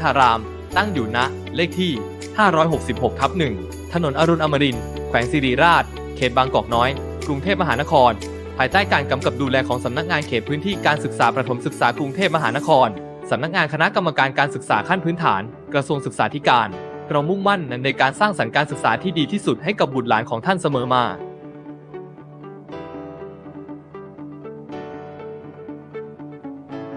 ทาราม ตั้งอยู่ณเลขที่ 566 ทับ1ถนนอรุณอมรินทร์แขวงสิริราช เขตบางกอกน้อย กรุงเทพมหานคร ภายใต้การกำกับดูแลของสำนักงานเขตพื้นที่การศึกษาประถมศึกษากรุงเทพมหานครสำนักงานคณะกรรมการการศึกษาขั้นพื้นฐาน กระทรวงศึกษาธิการ เรามุ่งมั่นในการสร้างสรรค์การศึกษาที่ดีที่สุดให้กับบุตรหลานของท่านเสมอมา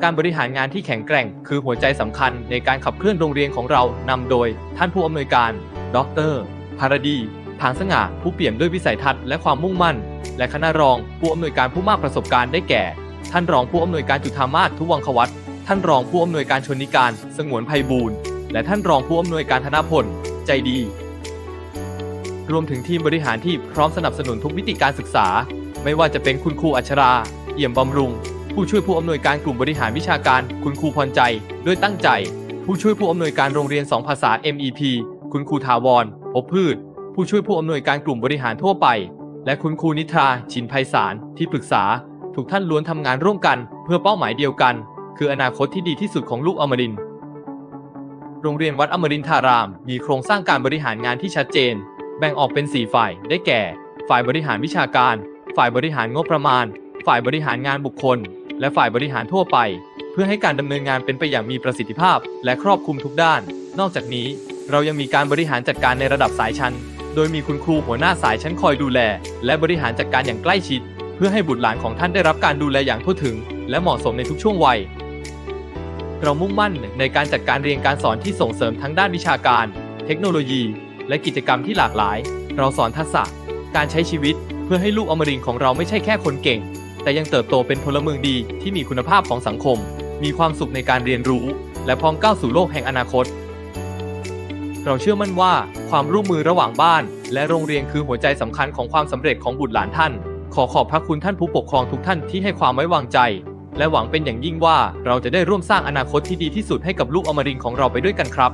การบริหารงานที่แข็งแกร่ง คือหัวใจสำคัญในการขับเคลื่อนโรงเรียนของเรานำโดย ท่านผู้อำนวยการ ดรภารดีผางสง่าผู้เปี่ยมด้วยวิสัยทัศน์และความมุ่งมั่น และคณะรองผู้อำนวยการผู้มากประสบการณ์ได้แก่ ท่านรองผู้อำนวยการจุธามาศทุวังควัตท่านรองผู้อำนวยการชนนิการ สงวนไพบูลย์และท่านรองผู้อำนวยการธนพล ใจดี รวมถึงทีมบริหารที่พร้อมสนับสนุนทุกมิติการศึกษา ไม่ว่าจะเป็นคุณครูอัชรา เอี่ยมบำรุง ผู้ช่วยผู้อำนวยการกลุ่มบริหารวิชาการ คุณครูพรใจ ด้วยตั้งใจ ผู้ช่วยผู้อำนวยการโรงเรียน2ภาษา MEP คุณครูทาวรพบพืช ผู้ช่วยผู้อำนวยการกลุ่มบริหารทั่วไป และคุณครูนิทราชินไพศาลที่ปรึกษา ทุกท่านล้วนทำงานร่วมกัน เพื่อเป้าหมายเดียวกัน คืออนาคตที่ดีที่สุดของลูกอมรินโรงเรียนวัดอมรินทาราม มีโครงสร้างการบริหารงานที่ชัดเจน แบ่งออกเป็น 4 ฝ่าย ได้แก่ ฝ่ายบริหารวิชาการ ฝ่ายบริหารงบประมาณ ฝ่ายบริหารงานบุคคล และฝ่ายบริหารทั่วไป เพื่อให้การดำเนินงานเป็นไปอย่างมีประสิทธิภาพ และครอบคลุมทุกด้าน นอกจากนี้เรายังมีการบริหารจัดการในระดับสายชั้น โดยมีคุณครูหัวหน้าสายชั้นคอยดูแล และบริหารจัดการอย่างใกล้ชิด เพื่อให้บุตรหลานของท่านได้รับการดูแลอย่างทั่วถึง และเหมาะสมในทุกช่วงวัย เรามุ่งมั่นในการจัดการเรียนการสอนที่ส่งเสริมทั้งด้านวิชาการ เทคโนโลยี และกิจกรรมที่หลากหลาย เราสอนทักษะ การใช้ชีวิต เพื่อให้ลูกอมรินทร์ของเราไม่ใช่แค่คนเก่ง แต่ยังเติบโตเป็นพลเมืองดีที่มีคุณภาพของสังคม มีความสุขในการเรียนรู้ และพร้อมก้าวสู่โลกแห่งอนาคต เราเชื่อมั่นว่าความร่วมมือระหว่างบ้าน และโรงเรียนคือหัวใจสำคัญของความสำเร็จของบุตรหลานท่าน ขอขอบพระคุณท่านผู้ปกครองทุกท่านที่ให้ความไว้วางใจ และหวังเป็นอย่างยิ่งว่าเราจะได้ร่วมสร้างอนาคตที่ดีที่สุดให้กับลูกอมรินทร์ของเราไปด้วยกันครับ